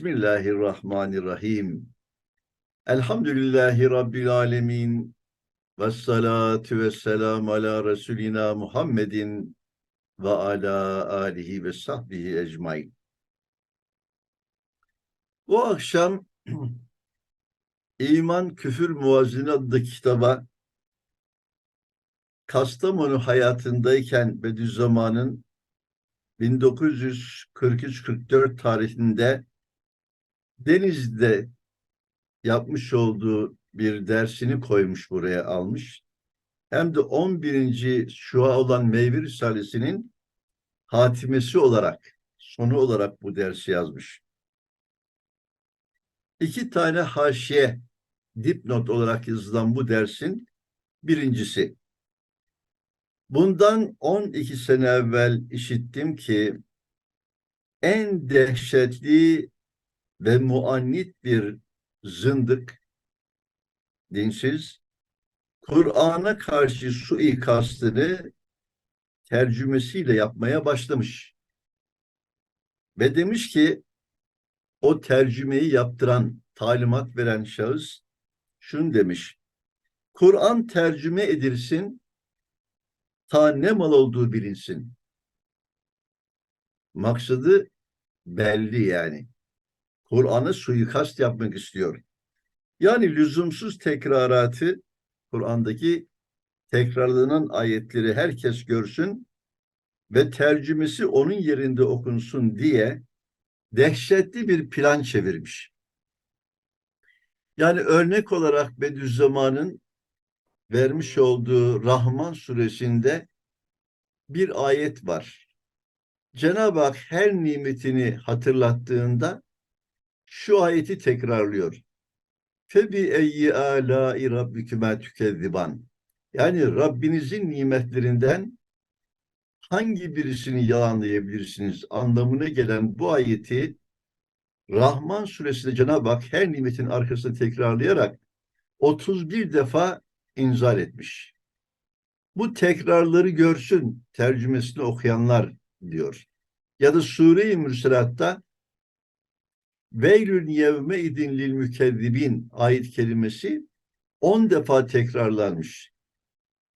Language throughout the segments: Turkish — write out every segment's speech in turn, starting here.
Bismillahirrahmanirrahim. Elhamdülillahi Rabbil alemin. Ve salatu ve selamu ala Resulina Muhammedin ve ala alihi ve sahbihi ecmain. Bu akşam İman Küfür Muvazzini adlı kitaba Kastamonu hayatındayken Bediüzzaman'ın 1943-44 tarihinde Deniz'de yapmış olduğu bir dersini koymuş buraya almış. Hem de 11. şua olan Meyve Risalesi'nin hatimesi olarak, sonu olarak bu dersi yazmış. İki tane haşiye dipnot olarak yazılan bu dersin birincisi. Bundan 12 sene evvel işittim ki en dehşetli ve muannit bir zındık, dinsiz, Kur'an'a karşı suikastını tercümesiyle yapmaya başlamış. Ve demiş ki o tercümeyi yaptıran, talimat veren şahıs şunu demiş. Kur'an tercüme edilsin, ta ne mal olduğu bilinsin. Maksadı belli yani. Kur'an'ı suikast yapmak istiyor. Yani lüzumsuz tekraratı Kur'an'daki tekrarlanan ayetleri herkes görsün ve tercümesi onun yerinde okunsun diye dehşetli bir plan çevirmiş. Yani örnek olarak Bediüzzaman'ın vermiş olduğu Rahman suresinde bir ayet var. Cenab-ı Hak her nimetini hatırlattığında şu ayeti tekrarlıyor. Febi eyyi alâi rabbikümâ tükezziban. Yani Rabbinizin nimetlerinden hangi birisini yalanlayabilirsiniz anlamına gelen bu ayeti Rahman suresinde Cenab-ı Hak her nimetin arkasını tekrarlayarak 31 defa inzal etmiş. Bu tekrarları görsün tercümesini okuyanlar diyor. Ya da Sure-i Mürselat'ta Veylül yevme idin lil mükezzibin ayet kelimesi 10 defa tekrarlanmış.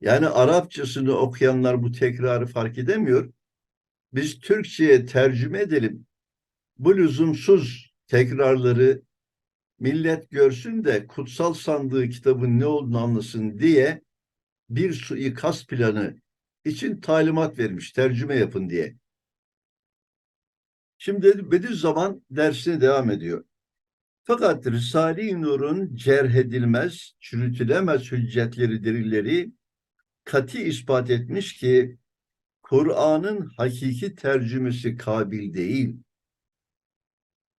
Yani Arapçasını okuyanlar bu tekrarı fark edemiyor. Biz Türkçe'ye tercüme edelim. Bu lüzumsuz tekrarları millet görsün de kutsal sandığı kitabın ne olduğunu anlasın diye bir suikast planı için talimat vermiş tercüme yapın diye. Şimdi Bediüzzaman dersine devam ediyor. Fakat Risale-i Nur'un cerhedilmez, çürütülemez hüccetleri, delilleri kati ispat etmiş ki Kur'an'ın hakiki tercümesi kabil değil.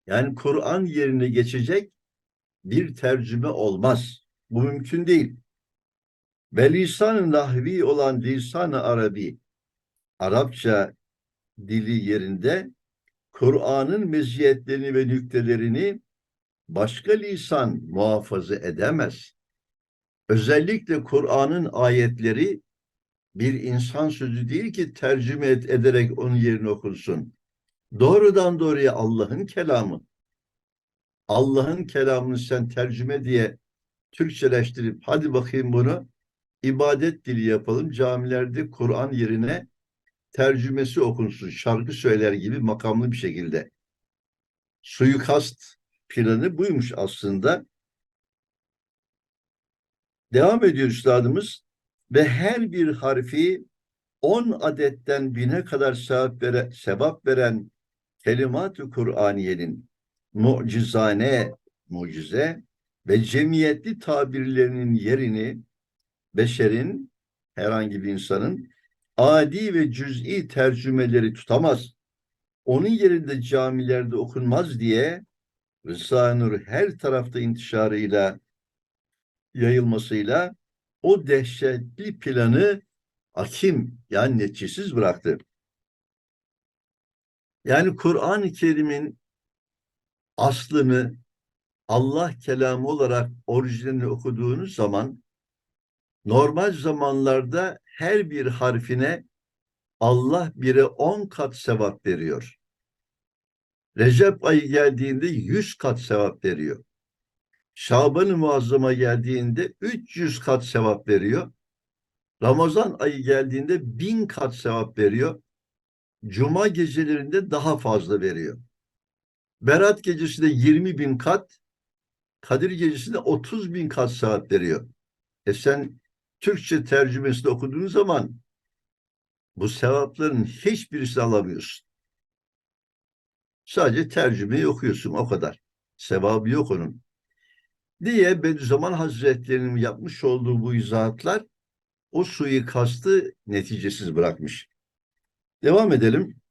Yani Kur'an yerine geçecek bir tercüme olmaz. Bu mümkün değil. Ve lisan-ı nahvi olan lisan-ı arabi, Arapça dili yerinde Kur'an'ın meziyetlerini ve nüktelerini başka lisan muhafaza edemez. Özellikle Kur'an'ın ayetleri bir insan sözü değil ki tercüme et, ederek onun yerine okunsun. Doğrudan doğruya Allah'ın kelamı. Allah'ın kelamını sen tercüme diye Türkçeleştirip hadi bakayım bunu ibadet dili yapalım. Camilerde Kur'an yerine tercümesi okunsun. Şarkı söyler gibi makamlı bir şekilde. Suikast planı buymuş aslında. Devam ediyor üstadımız. Ve her bir harfi on adetten bine kadar sevap, vere, sevap veren kelimat-ı Kur'aniyenin mucizane, mucize ve cemiyetli tabirlerinin yerini beşerin, herhangi bir insanın adi ve cüz'i tercümeleri tutamaz. Onun yerinde camilerde okunmaz diye Risale-i Nur her tarafta intişarıyla yayılmasıyla o dehşetli planı akim yani neticesiz bıraktı. Yani Kur'an-ı Kerim'in aslını Allah kelamı olarak orijinalini okuduğunuz zaman normal zamanlarda her bir harfine Allah bire on kat sevap veriyor. Recep ayı geldiğinde 100 kat sevap veriyor. Şaban-ı Muazzam'a geldiğinde 300 kat sevap veriyor. Ramazan ayı geldiğinde 1000 kat sevap veriyor. Cuma gecelerinde daha fazla veriyor. Berat gecesinde 20 bin kat, Kadir gecesinde 30 bin kat sevap veriyor. E sen Türkçe tercümesini okuduğun zaman bu sevapların hiçbirisini alamıyorsun. Sadece tercümeyi okuyorsun o kadar. Sevabı yok onun. Diye Bediüzzaman Hazretleri'nin yapmış olduğu bu izahatlar o suyu kastı neticesiz bırakmış. Devam edelim.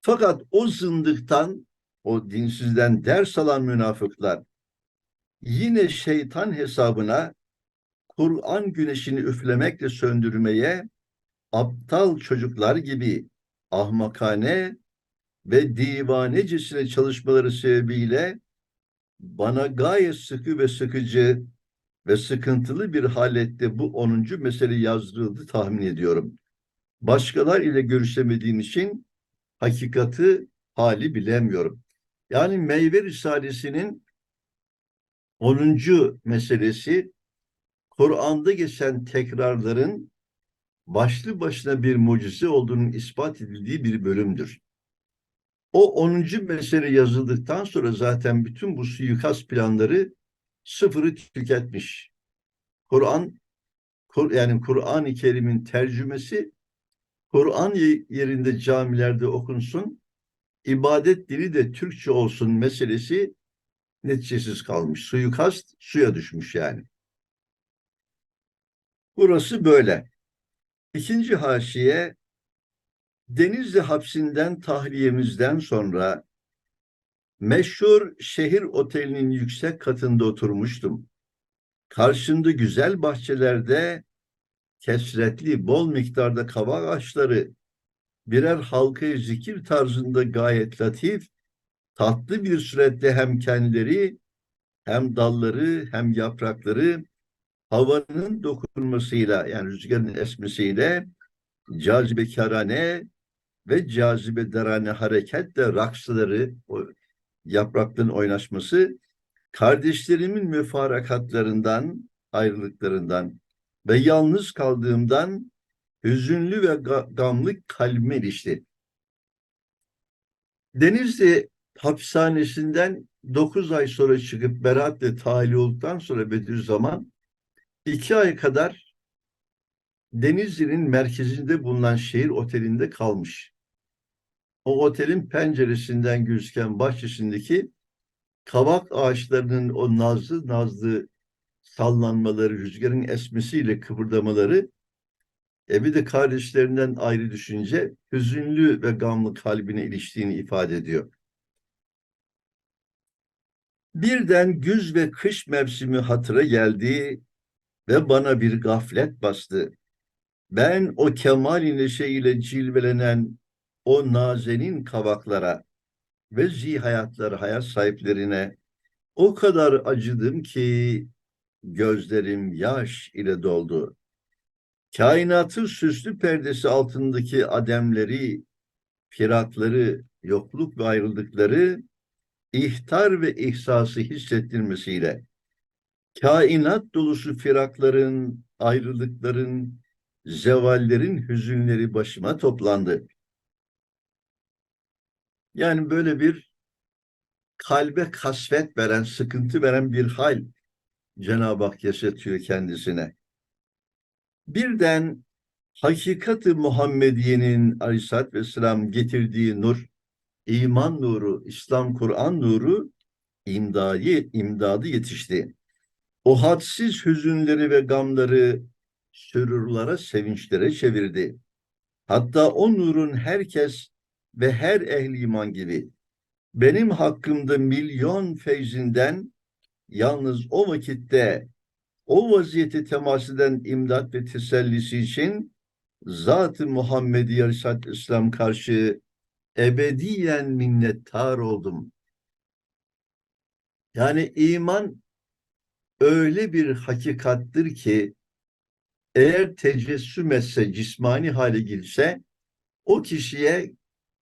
Fakat o zındıktan, o dinsizden ders alan münafıklar yine şeytan hesabına Kur'an güneşini üflemekle söndürmeye aptal çocuklar gibi ahmakane ve divanecesine çalışmaları sebebiyle bana gayet sıkı ve sıkıcı ve sıkıntılı bir halette bu 10. mesele yazdırıldı tahmin ediyorum. Başkalar ile görüşemediğim için hakikati hali bilemiyorum. Yani Meyve Risalesi'nin 10. meselesi Kur'an'da geçen tekrarların başlı başına bir mucize olduğunun ispat edildiği bir bölümdür. O 10. mesele yazıldıktan sonra zaten bütün bu suikast planları sıfırı tüketmiş. Kur'an Kur, yani Kur'an-ı Kerim'in tercümesi Kur'an yerinde camilerde okunsun, ibadet dili de Türkçe olsun meselesi neticesiz kalmış. Suikast suya düşmüş yani. Burası böyle. İkinci haşiye Denizli hapsinden tahliyemizden sonra meşhur şehir otelinin yüksek katında oturmuştum. Karşında güzel bahçelerde kesretli, bol miktarda kavak ağaçları birer halkayı zikir tarzında gayet latif, tatlı bir suretle hem kendileri hem dalları hem yaprakları havanın dokunmasıyla yani rüzgarın esmesiyle cazibekarane ve cazibe derane hareketle raksıları, o yaprakların oynaşması kardeşlerimin müfarakatlarından, ayrılıklarından ve yalnız kaldığımdan hüzünlü ve gamlı kalbime ilişti. Denizli hapishanesinden 9 ay sonra çıkıp beraatle tahliye olduktan sonra Bediüzzaman iki ay kadar Denizli'nin merkezinde bulunan şehir otelinde kalmış. O otelin penceresinden gözüken bahçesindeki kavak ağaçlarının o nazlı nazlı sallanmaları, rüzgarın esmesiyle kıpırdamaları e bir de kardeşlerinden ayrı düşünce hüzünlü ve gamlı kalbine iliştiğini ifade ediyor. Birden güz ve kış mevsimi hatıra geldi ve bana bir gaflet bastı. Ben o kemal neşeyle cilvelenen o nazenin kavaklara ve zihayatları hayat sahiplerine o kadar acıdım ki gözlerim yaş ile doldu. Kainatın süslü perdesi altındaki ademleri, firakları, yokluk ve ayrıldıkları ihtar ve ihsası hissettirmesiyle kainat dolusu firakların, ayrılıkların, zevallerin hüzünleri başıma toplandı. Yani böyle bir kalbe kasvet veren, sıkıntı veren bir hal Cenab-ı Hak yaşatıyor kendisine. Birden hakikati Muhammediye'nin Aleyhisselatü Vesselam getirdiği nur, iman nuru, İslam Kur'an nuru imdadı, imdadı yetişti. O hadsiz hüzünleri ve gamları sürurlara, sevinçlere çevirdi. Hatta o nurun herkes ve her ehli iman gibi benim hakkımda milyon feyzinden yalnız o vakitte o vaziyeti temas eden imdat ve tesellisi için Zat-ı Muhammedi Aleyhisselatü İslam karşı ebediyen minnettar oldum. Yani iman öyle bir hakikattir ki eğer tecessüm etse, cismani hale girse o kişiye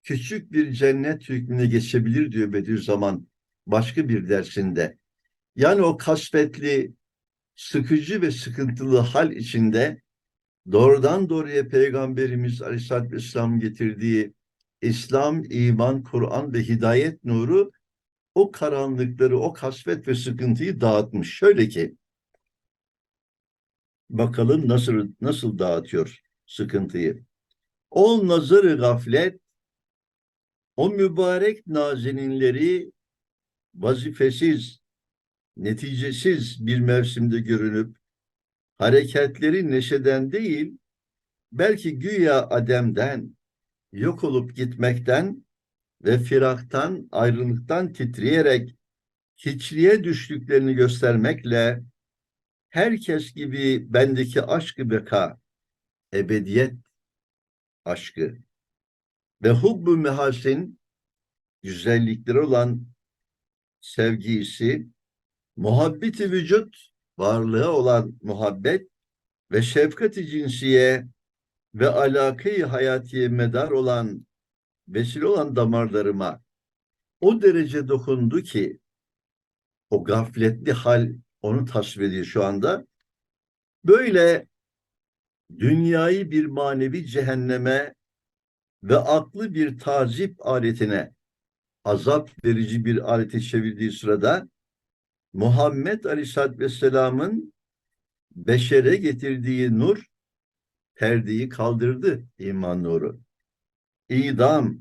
küçük bir cennet hükmüne geçebilir diyor Bediüzzaman başka bir dersinde. Yani o kasvetli, sıkıcı ve sıkıntılı hal içinde doğrudan doğruya Peygamberimiz Aleyhisselatü Vesselam getirdiği İslam, iman, Kur'an ve hidayet nuru o karanlıkları, o kasvet ve sıkıntıyı dağıtmış. Şöyle ki, bakalım nasıl nasıl dağıtıyor sıkıntıyı. O nazarı gaflet, o mübarek nazeninleri vazifesiz, neticesiz bir mevsimde görünüp hareketleri neşeden değil, belki güya ademden, yok olup gitmekten ve firaktan, ayrılıktan titreyerek hiçliğe düştüklerini göstermekle herkes gibi bendeki aşkı beka, ebediyet aşkı ve hubbu mehasin güzellikleri olan sevgisi, muhabbeti vücut, varlığa olan muhabbet ve şefkati cinsiye ve alakayı hayatiye medar olan vesile olan damarlarıma o derece dokundu ki o gafletli hal onu tasvir ediyor şu anda. Böyle dünyayı bir manevi cehenneme ve aklı bir tazip aletine azap verici bir alete çevirdiği sırada Muhammed Aleyhisselatü Vesselam'ın beşere getirdiği nur perdeyi kaldırdı iman nuru. İdam,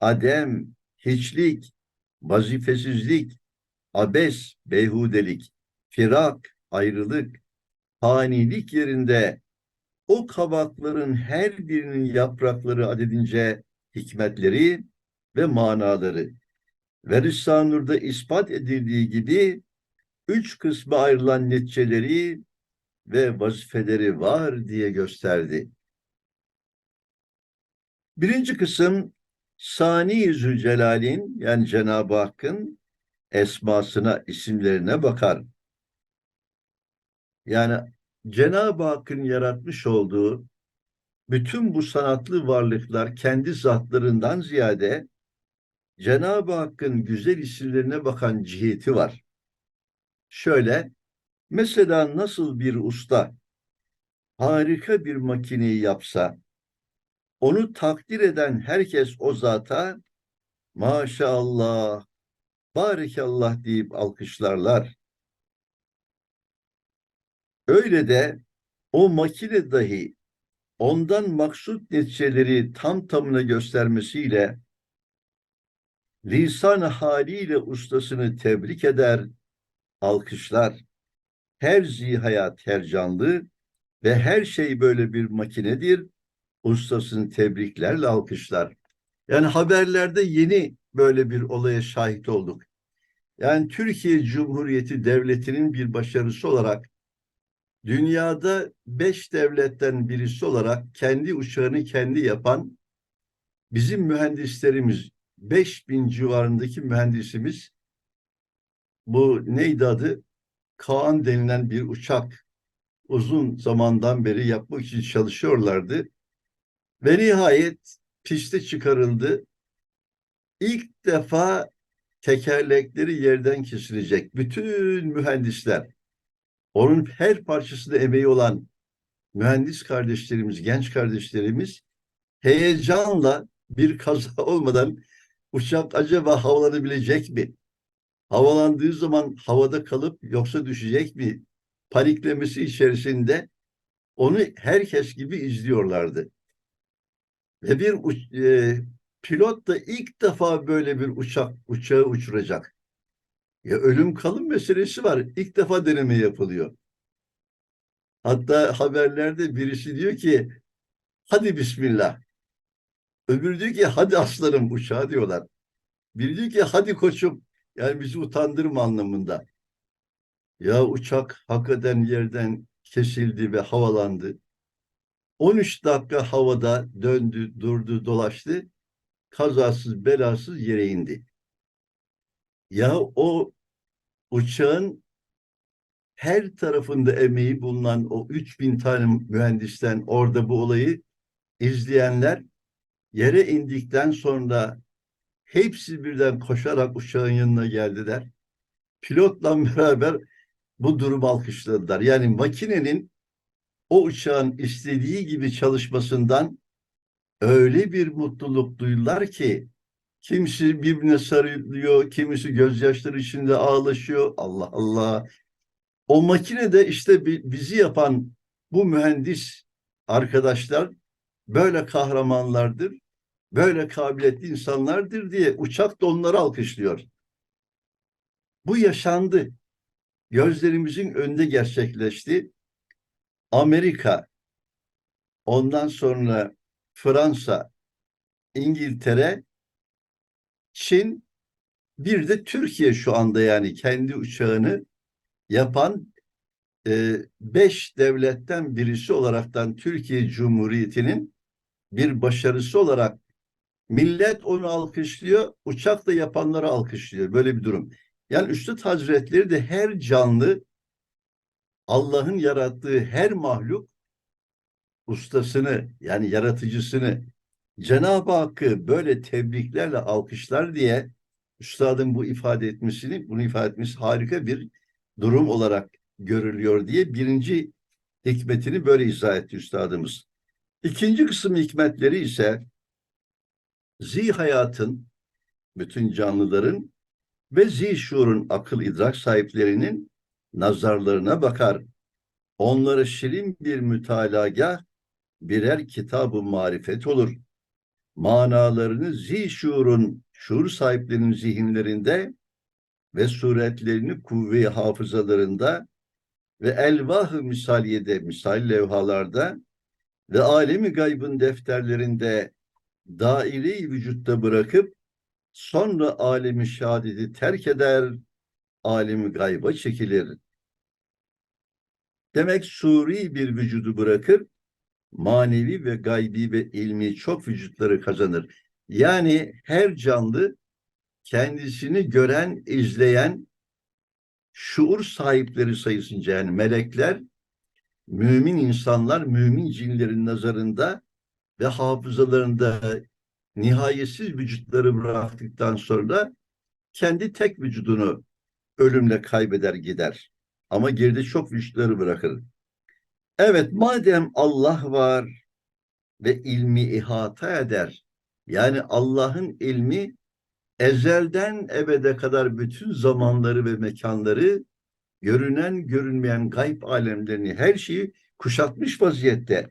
adem, hiçlik, vazifesizlik, abes, beyhudelik, firak, ayrılık, hanilik yerinde o kabakların her birinin yaprakları adedince hikmetleri ve manaları ve ispat edildiği gibi üç kısma ayrılan neticeleri ve vazifeleri var diye gösterdi. Birinci kısım Sani Zülcelal'in yani Cenab-ı Hakk'ın esmasına, isimlerine bakar. Yani Cenab-ı Hakk'ın yaratmış olduğu bütün bu sanatlı varlıklar kendi zatlarından ziyade Cenab-ı Hakk'ın güzel isimlerine bakan ciheti var. Şöyle, mesela nasıl bir usta harika bir makineyi yapsa, onu takdir eden herkes o zata maşallah, barikallah deyip alkışlarlar. Öyle de o makine dahi ondan maksut neticeleri tam tamına göstermesiyle lisan haliyle ustasını tebrik eder, alkışlar. Her zihayat, her canlı ve her şey böyle bir makinedir. Ustasını tebriklerle alkışlar. Yani haberlerde yeni böyle bir olaya şahit olduk. Yani Türkiye Cumhuriyeti Devleti'nin bir başarısı olarak dünyada beş devletten birisi olarak kendi uçağını kendi yapan bizim mühendislerimiz 5000 civarındaki mühendisimiz bu neydi adı? Kaan denilen bir uçak uzun zamandan beri yapmak için çalışıyorlardı. Ve nihayet piste çıkarıldı. İlk defa tekerlekleri yerden kesilecek. Bütün mühendisler, onun her parçasında emeği olan mühendis kardeşlerimiz, genç kardeşlerimiz heyecanla bir kaza olmadan uçak acaba havalanabilecek mi? Havalandığı zaman havada kalıp yoksa düşecek mi? Paniklemesi içerisinde onu herkes gibi izliyorlardı. Ve bir e, pilot da ilk defa böyle bir uçak uçağı uçuracak. Ya ölüm kalım meselesi var. İlk defa deneme yapılıyor. Hatta haberlerde birisi diyor ki hadi bismillah. Öbürü diyor ki hadi aslanım uçağa diyorlar. Biri diyor ki hadi koçum yani bizi utandırma anlamında. Ya uçak hakikaten yerden kesildi ve havalandı. 13 dakika havada döndü, durdu, dolaştı. Kazasız, belasız yere indi. Ya o uçağın her tarafında emeği bulunan o 3000 tane mühendisten orada bu olayı izleyenler Yere indikten sonra hepsi birden koşarak uçağın yanına geldiler. Pilotla beraber bu durumu alkışladılar. Yani makinenin o uçağın istediği gibi çalışmasından öyle bir mutluluk duydular ki kimisi birbirine sarılıyor, kimisi gözyaşları içinde ağlaşıyor. Allah Allah. O makinede işte bizi yapan bu mühendis arkadaşlar böyle kahramanlardır, böyle kabiliyetli insanlardır diye uçak da onları alkışlıyor. Bu yaşandı. Gözlerimizin önünde gerçekleşti. Amerika, ondan sonra Fransa, İngiltere, Çin, bir de Türkiye şu anda yani kendi uçağını yapan e, beş devletten birisi olaraktan Türkiye Cumhuriyeti'nin bir başarısı olarak millet onu alkışlıyor, uçak da yapanları alkışlıyor. Böyle bir durum. Yani Üstad Hazretleri de her canlı Allah'ın yarattığı her mahluk ustasını yani yaratıcısını Cenab-ı Hakk'ı böyle tebriklerle alkışlar diye üstadın bu ifade etmesini, bunu ifade etmesi harika bir durum olarak görülüyor diye birinci hikmetini böyle izah etti üstadımız. İkinci kısım hikmetleri ise zi hayatın, bütün canlıların ve zi şuurun akıl idrak sahiplerinin nazarlarına bakar. Onları şirin bir mütalagah birer kitabı marifet olur. Manalarını zi şuurun, şuur sahiplerinin zihinlerinde ve suretlerini kuvve hafızalarında ve elvah-ı misaliyede, misal levhalarda ve alemi gaybın defterlerinde daire vücutta bırakıp sonra alemi şadidi terk eder, alemi gayba çekilir. Demek suri bir vücudu bırakır, manevi ve gaybi ve ilmi çok vücutları kazanır. Yani her canlı kendisini gören, izleyen şuur sahipleri sayısınca yani melekler, mümin insanlar, mümin cinlerin nazarında ve hafızalarında nihayetsiz vücutları bıraktıktan sonra kendi tek vücudunu ölümle kaybeder gider. Ama geride çok vücutları bırakır. Evet madem Allah var ve ilmi ihata eder. Yani Allah'ın ilmi ezelden ebede kadar bütün zamanları ve mekanları görünen görünmeyen gayb alemlerini her şeyi kuşatmış vaziyette.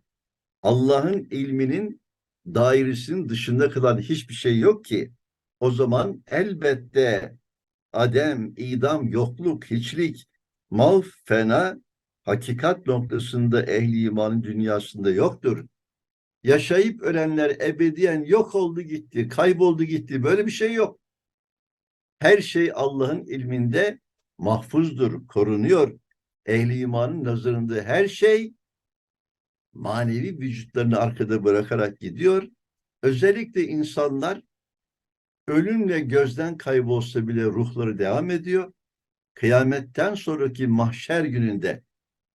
Allah'ın ilminin dairesinin dışında kalan hiçbir şey yok ki. O zaman elbette adem, idam, yokluk, hiçlik, mal, fena, hakikat noktasında ehli imanın dünyasında yoktur. Yaşayıp ölenler ebediyen yok oldu gitti, kayboldu gitti. Böyle bir şey yok. Her şey Allah'ın ilminde mahfuzdur, korunuyor. Ehli imanın nazarında her şey manevi vücutlarını arkada bırakarak gidiyor. Özellikle insanlar ölümle gözden kaybolsa bile ruhları devam ediyor. Kıyametten sonraki mahşer gününde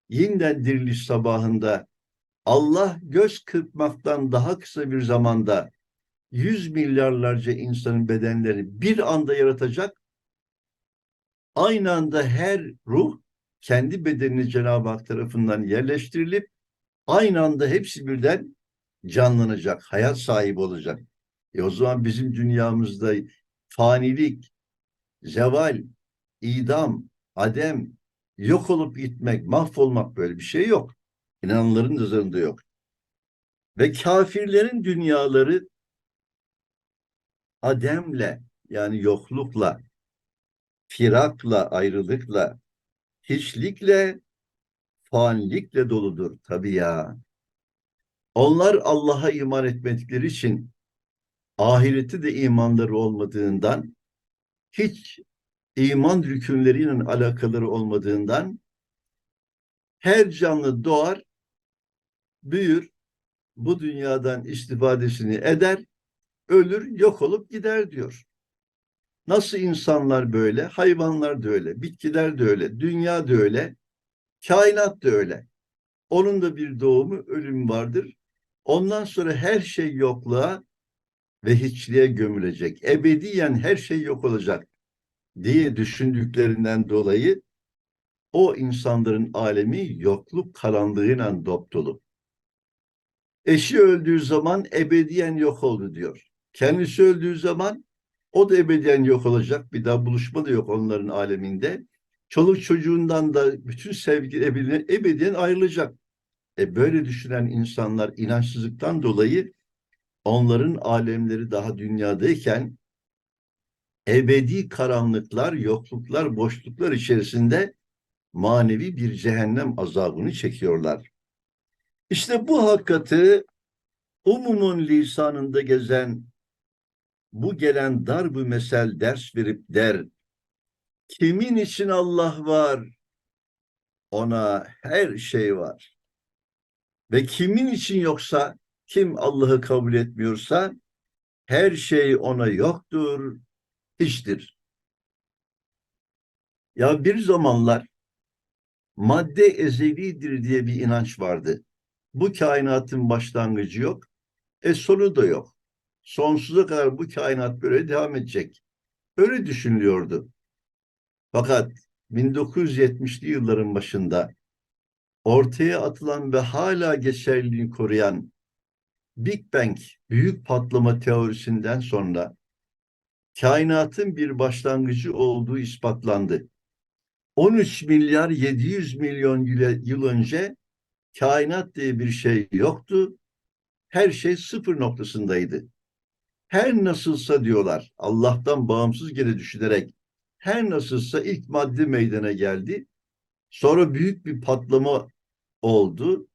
yeniden diriliş sabahında Allah göz kırpmaktan daha kısa bir zamanda yüz milyarlarca insanın bedenleri bir anda yaratacak. Aynı anda her ruh kendi bedenini Cenab-ı Hak tarafından yerleştirilip aynı anda hepsi birden canlanacak, hayat sahibi olacak. E o zaman bizim dünyamızda fanilik, zeval, idam, adem, yok olup gitmek, mahvolmak böyle bir şey yok. İnananların nazarında yok. Ve kafirlerin dünyaları ademle yani yoklukla, firakla, ayrılıkla, hiçlikle, fanilikle doludur. Tabii ya. Onlar Allah'a iman etmedikleri için ahireti de imanları olmadığından hiç iman rükünleriyle alakaları olmadığından her canlı doğar, büyür, bu dünyadan istifadesini eder, ölür, yok olup gider diyor. Nasıl insanlar böyle, hayvanlar da öyle, bitkiler de öyle, dünya da öyle, kainat da öyle. Onun da bir doğumu, ölüm vardır. Ondan sonra her şey yokluğa, ve hiçliğe gömülecek. Ebediyen her şey yok olacak diye düşündüklerinden dolayı o insanların alemi yokluk karanlığıyla dop dolu. Eşi öldüğü zaman ebediyen yok oldu diyor. Kendisi öldüğü zaman o da ebediyen yok olacak. Bir daha buluşma da yok onların aleminde. Çoluk çocuğundan da bütün sevgi ebediyen, ebediyen ayrılacak. E böyle düşünen insanlar inançsızlıktan dolayı onların alemleri daha dünyadayken ebedi karanlıklar, yokluklar, boşluklar içerisinde manevi bir cehennem azabını çekiyorlar. İşte bu hakikati umumun lisanında gezen bu gelen darb-ı mesel ders verip der kimin için Allah var ona her şey var. Ve kimin için yoksa kim Allah'ı kabul etmiyorsa her şey ona yoktur, hiçtir. Ya bir zamanlar madde ezelidir diye bir inanç vardı. Bu kainatın başlangıcı yok, e sonu da yok. Sonsuza kadar bu kainat böyle devam edecek. Öyle düşünülüyordu. Fakat 1970'li yılların başında ortaya atılan ve hala geçerliliğini koruyan Big Bang büyük patlama teorisinden sonra kainatın bir başlangıcı olduğu ispatlandı. 13 milyar 700 milyon yıl önce kainat diye bir şey yoktu. Her şey sıfır noktasındaydı. Her nasılsa diyorlar Allah'tan bağımsız geri düşünerek her nasılsa ilk madde meydana geldi. Sonra büyük bir patlama oldu.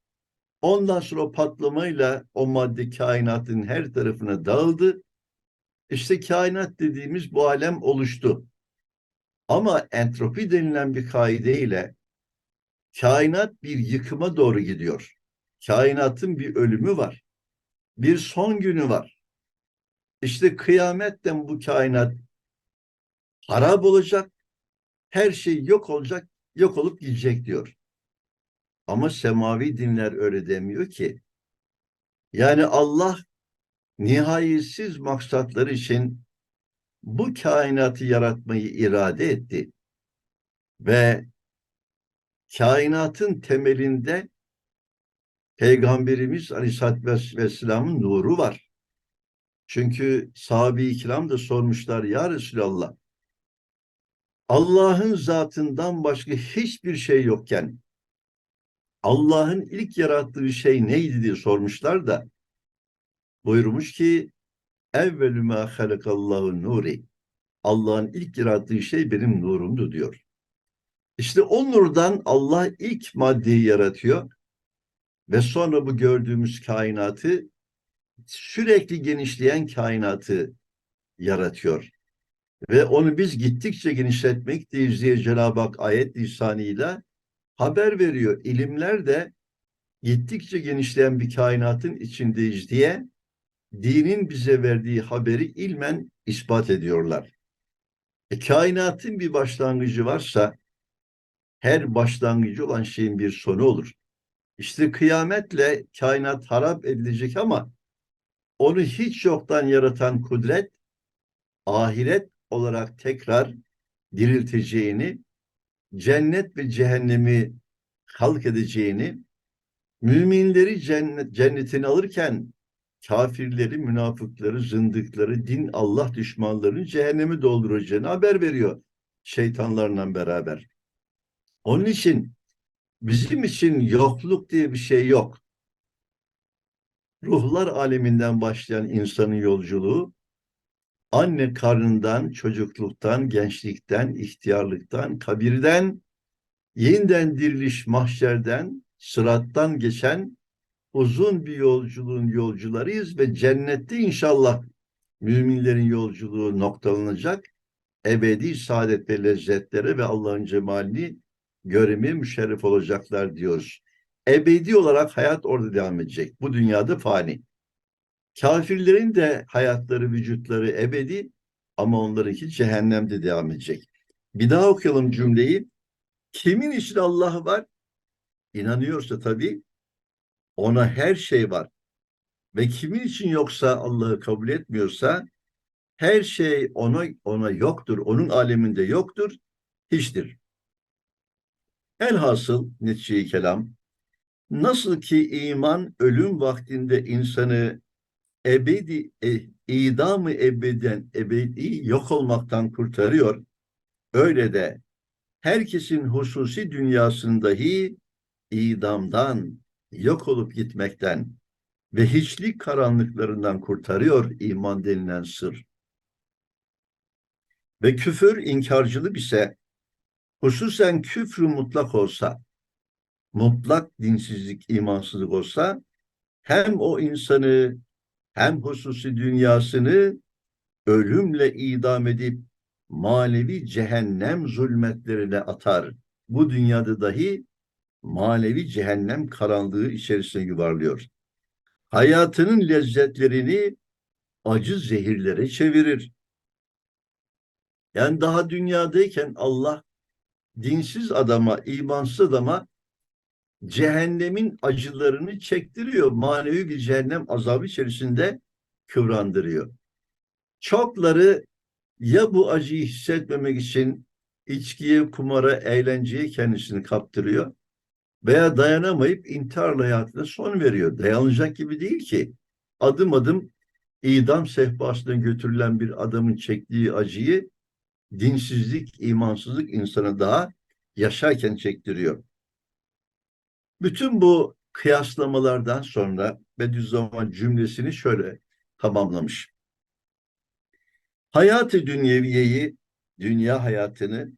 Ondan sonra o patlamayla o madde kainatın her tarafına dağıldı. İşte kainat dediğimiz bu alem oluştu. Ama entropi denilen bir kaideyle kainat bir yıkıma doğru gidiyor. Kainatın bir ölümü var. Bir son günü var. İşte kıyametten bu kainat harap olacak. Her şey yok olacak, yok olup gidecek diyor. Ama semavi dinler öyle demiyor ki. Yani Allah nihayetsiz maksatları için bu kainatı yaratmayı irade etti. Ve kainatın temelinde Peygamberimiz Aleyhisselatü Vesselam'ın nuru var. Çünkü sahabe-i kiram da sormuşlar ya Resulallah Allah'ın zatından başka hiçbir şey yokken Allah'ın ilk yarattığı şey neydi diye sormuşlar da buyurmuş ki evvelü ma halakallahu nuri Allah'ın ilk yarattığı şey benim nurumdu diyor. İşte o nurdan Allah ilk maddeyi yaratıyor ve sonra bu gördüğümüz kainatı sürekli genişleyen kainatı yaratıyor. Ve onu biz gittikçe genişletmekteyiz diye Cenab-ı Hak ayet lisanıyla haber veriyor. İlimler de gittikçe genişleyen bir kainatın içindeyiz diye dinin bize verdiği haberi ilmen ispat ediyorlar. E, kainatın bir başlangıcı varsa her başlangıcı olan şeyin bir sonu olur. İşte kıyametle kainat harap edilecek ama onu hiç yoktan yaratan kudret ahiret olarak tekrar dirilteceğini, cennet ve cehennemi halk edeceğini, müminleri cennet, cennetini alırken kafirleri, münafıkları, zındıkları, din Allah düşmanlarını cehennemi dolduracağını haber veriyor şeytanlarla beraber. Onun için bizim için yokluk diye bir şey yok. Ruhlar aleminden başlayan insanın yolculuğu anne karnından, çocukluktan, gençlikten, ihtiyarlıktan, kabirden, yeniden diriliş mahşerden, sırattan geçen uzun bir yolculuğun yolcularıyız ve cennette inşallah müminlerin yolculuğu noktalanacak. Ebedi saadet ve lezzetlere ve Allah'ın cemalini göreme müşerref olacaklar diyoruz. Ebedi olarak hayat orada devam edecek. Bu dünyada fani. Kafirlerin de hayatları, vücutları ebedi ama onlarınki cehennemde devam edecek. Bir daha okuyalım cümleyi. Kimin için Allah var? İnanıyorsa tabii ona her şey var. ve kimin için yoksa Allah'ı kabul etmiyorsa her şey ona ona yoktur. Onun aleminde yoktur, hiçtir. Elhasıl netice kelam nasıl ki iman ölüm vaktinde insanı ebedi e, idamı ebeden ebedi yok olmaktan kurtarıyor. Öyle de herkesin hususi dünyasındahi idamdan, yok olup gitmekten ve hiçlik karanlıklarından kurtarıyor iman denilen sır. Ve küfür inkarcılık ise hususen küfrü mutlak olsa, mutlak dinsizlik, imansızlık olsa hem o insanı hem hususi dünyasını ölümle idam edip manevi cehennem zulmetlerine atar. Bu dünyada dahi manevi cehennem karanlığı içerisine yuvarlıyor. Hayatının lezzetlerini acı zehirlere çevirir. Yani daha dünyadayken Allah dinsiz adama, imansız adama cehennemin acılarını çektiriyor. Manevi bir cehennem azabı içerisinde kıvrandırıyor. Çokları ya bu acıyı hissetmemek için içkiye, kumara, eğlenceye kendisini kaptırıyor veya dayanamayıp intiharla hayatına son veriyor. Dayanılacak gibi değil ki. Adım adım idam sehpasına götürülen bir adamın çektiği acıyı dinsizlik, imansızlık insana daha yaşarken çektiriyor. Bütün bu kıyaslamalardan sonra Bediüzzaman cümlesini şöyle tamamlamış. Hayatı dünyeviyeyi, dünya hayatını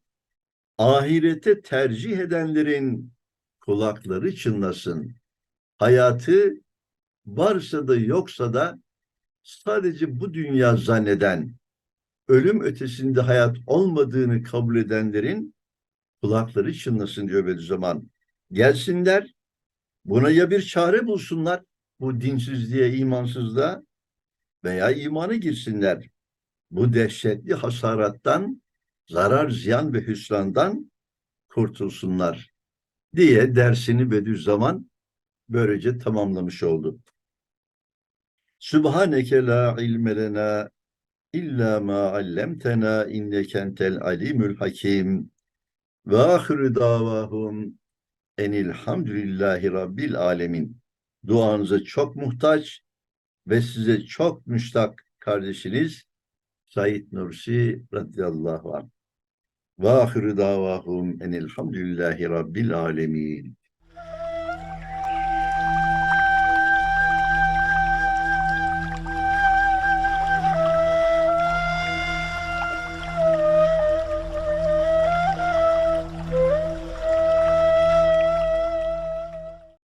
ahirete tercih edenlerin kulakları çınlasın. Hayatı varsa da yoksa da sadece bu dünya zanneden, ölüm ötesinde hayat olmadığını kabul edenlerin kulakları çınlasın diyor Bediüzzaman. Gelsinler, buna ya bir çare bulsunlar, bu dinsizliğe, imansızlığa veya imana girsinler. Bu dehşetli hasarattan, zarar, ziyan ve hüsrandan kurtulsunlar diye dersini Bediüzzaman böylece tamamlamış oldu. Sübhaneke la ilme lena illa ma allemtena inneke entel alimul hakim ve ahiru davahum enilhamdülillahi rabbil alemin. Duanıza çok muhtaç ve size çok müştak kardeşiniz Said Nursi radıyallahu anh. Ve ahiru davahum enilhamdülillahi rabbil alemin.